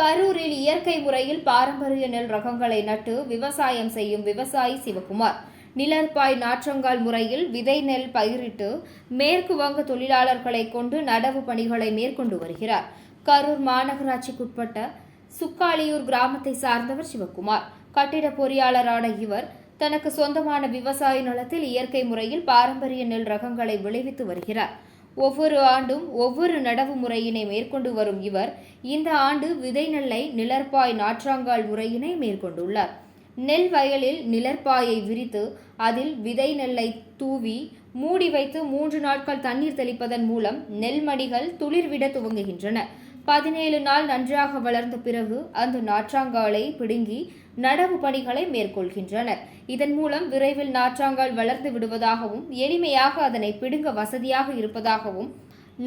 கரூரில் இயற்கை முறையில் பாரம்பரிய நெல் ரகங்களை நட்டு விவசாயம் செய்யும் விவசாயி சிவகுமார். நிலற்பாய் நாற்றங்கால் முறையில் விதை நெல் பயிரிட்டு மேற்கு வங்க தொழிலாளர்களை கொண்டு நடவு பணிகளை மேற்கொண்டு வருகிறார். கரூர் மாநகராட்சிக்குட்பட்ட சுக்காலியூர் கிராமத்தை சார்ந்தவர் சிவகுமார். கட்டிட பொறியாளரான இவர் தனக்கு சொந்தமான விவசாய நிலத்தில் இயற்கை முறையில் பாரம்பரிய நெல் ரகங்களை விளைவித்து வருகிறார். ஒவ்வொரு ஆண்டும் ஒவ்வொரு நடவு முறையினை மேற்கொண்டு வரும் இவர் இந்த ஆண்டு விதை நெல்லை நிழற்பாய் நாற்றாங்கால் முறையினை மேற்கொண்டுள்ளார். நெல் வயலில் நிழற்பாயை விரித்து அதில் விதை நெல்லை தூவி மூடி வைத்து மூன்று நாட்கள் தண்ணீர் தெளிப்பதன் மூலம் நெல் மணிகள் துளிர்விட துவங்குகின்றன. பதினேழு நாள் நன்றாக வளர்ந்த பிறகு அந்த நாற்றாங்காலை பிடுங்கி நடவு பணிகளை மேற்கொள்கின்றனர். இதன் மூலம் விரைவில் நாற்றாங்கால் வளர்ந்து விடுவதாகவும் எளிமையாக அதனை பிடுங்க வசதியாக இருப்பதாகவும்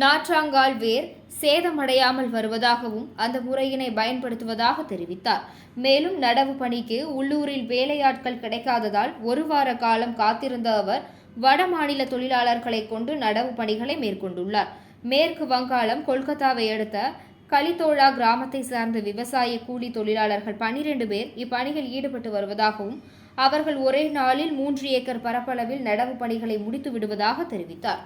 நாற்றாங்கால் வேர் சேதமடையாமல் வருவதாகவும் அந்த முறையினை பயன்படுத்துவதாக தெரிவித்தார். மேலும் நடவு பணிக்கு உள்ளூரில் வேலையாட்கள் கிடைக்காததால் ஒரு வார காலம் காத்திருந்த அவர் வடமாநில தொழிலாளர்களை கொண்டு நடவு பணிகளை மேற்கொண்டுள்ளார். மேற்கு வங்காளம் கொல்கத்தாவை அடுத்த கலித்தோழா கிராமத்தை சார்ந்த விவசாய கூலி தொழிலாளர்கள் பனிரெண்டு பேர் இப்பணியில் ஈடுபட்டு வருவதாகவும் அவர்கள் ஒரே நாளில் மூன்று ஏக்கர் பரப்பளவில் நடவு பணிகளை முடித்து விடுவதாக தெரிவித்தார்.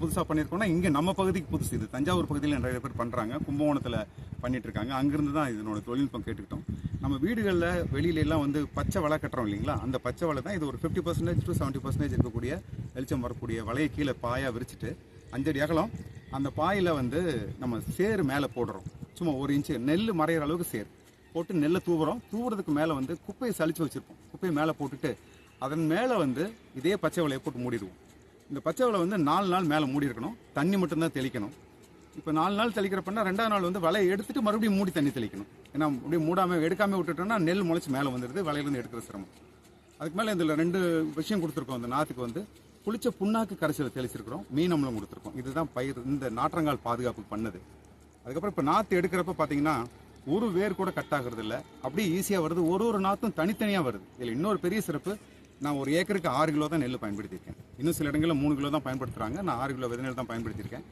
புதுசாக பண்ணியிருக்கோம்னா இங்கே நம்ம பகுதிக்கு புதுசு இது. தஞ்சாவூர் பகுதியில் நிறைய பேர் பண்ணுறாங்க கும்பகோணத்தில் பண்ணிட்டு இருக்காங்க அங்கேருந்து தான் இதனோட தொழில்நுட்பம் கேட்டுக்கிட்டோம். நம்ம வீடுகளில் வெளியில எல்லாம் வந்து பச்சை வலை கட்டுறோம் இல்லைங்களா? அந்த பச்சை வலை தான் இது ஒரு fifty percentage to seventy percentage இருக்கக்கூடிய வெளிச்சம் வரக்கூடிய வலையை கீழே பாயாக விரிச்சிட்டு அஞ்சடி அகலம் அந்த பாயில் வந்து நம்ம சேர் மேலே போடுறோம். சும்மா ஒரு இன்ச்சு நெல் மறையிற அளவுக்கு சேர். போட்டு நெல்லை தூவுறோம். தூவுறதுக்கு மேலே வந்து குப்பையை சளிச்சு வச்சுருப்போம். குப்பையை மேலே போட்டுட்டு அதன் மேலே வந்து இதே பச்சை வலையை போட்டு மூடிடுவோம். இந்த பச்சை வலை வந்து நாலு நாள் மேலே மூடி இருக்கணும் தண்ணி மட்டும்தான் தெளிக்கணும். இப்போ நாலு நாள் தெளிக்கிறப்பன்னா ரெண்டாவது நாள் வந்து வலையை எடுத்துட்டு மறுபடியும் மூடி தண்ணி தெளிக்கணும். ஏன்னா அப்படியே மூடாமல் எடுக்காமல் விட்டுட்டோம்னா நெல் முளைச்சி மேலே வந்துடுது வலையிலேருந்து எடுக்கிற சிரமம். அதுக்கு மேலே இதில் ரெண்டு விஷயம் கொடுத்துருக்கோம். அந்த நாற்றுக்கு வந்து புளிச்ச புண்ணாக்கு கரைசல் தெளிச்சிருக்கிறோம். மீன் அமிலம் கொடுத்துருக்கோம். இதுதான் பயிர் இந்த நாற்றங்கால் பாதுகாப்பு பண்ணது. அதுக்கப்புறம் இப்போ நாற்று எடுக்கிறப்ப பார்த்தீங்கன்னா ஒரு வேர் கூட கட் ஆகுறது இல்லை அப்படியே ஈஸியாக வருது. ஒரு ஒரு நாற்றும் தனித்தனியாக வருது. இதில் இன்னொரு பெரிய சிறப்பு நான் ஒரு ஏக்கருக்கு ஆறு கிலோ தான் நெல் பயன்படுத்தியிருக்கேன். இன்னும் சில இடங்களில் மூணு கிலோ தான் பயன்படுத்துகிறாங்க நான் ஆறு கிலோ விதை நெல் தான் பயன்படுத்தியிருக்கேன்.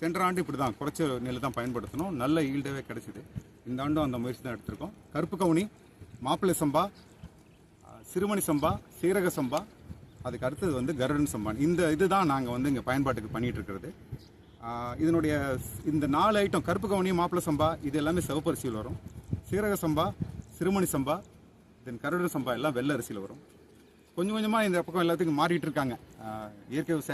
சென்ற ஆண்டு இப்படி தான் குறைச்ச நெல் தான் பயன்படுத்தணும். நல்ல ஈல்டவே கிடச்சிது. இந்த ஆண்டும் அந்த முயற்சி தான் எடுத்திருக்கோம். கருப்பு கவுனி மாப்பிள்ளை சம்பா சிறுமணி சம்பா சீரக சம்பா அதுக்கு அடுத்தது வந்து கருடன் சம்பா இந்த இதுதான் நாங்கள் வந்து இங்கே பயன்பாட்டுக்கு பண்ணிட்டு இருக்கிறது இதனுடைய இந்த நாலு ஐட்டம் கருப்பு கவுனி மாப்பிள சம்பா இது எல்லாமே சிவப்பரிசியில் வரும். சீரக சம்பா சிறுமணி சம்பா தென் கருடன் சம்பா எல்லாம் வெள்ளை அரிசியில் வரும். கொஞ்சம் கொஞ்சமாக இந்த பக்கம் எல்லாத்துக்கும் மாறிட்டு இருக்காங்க இயற்கை விவசாயம்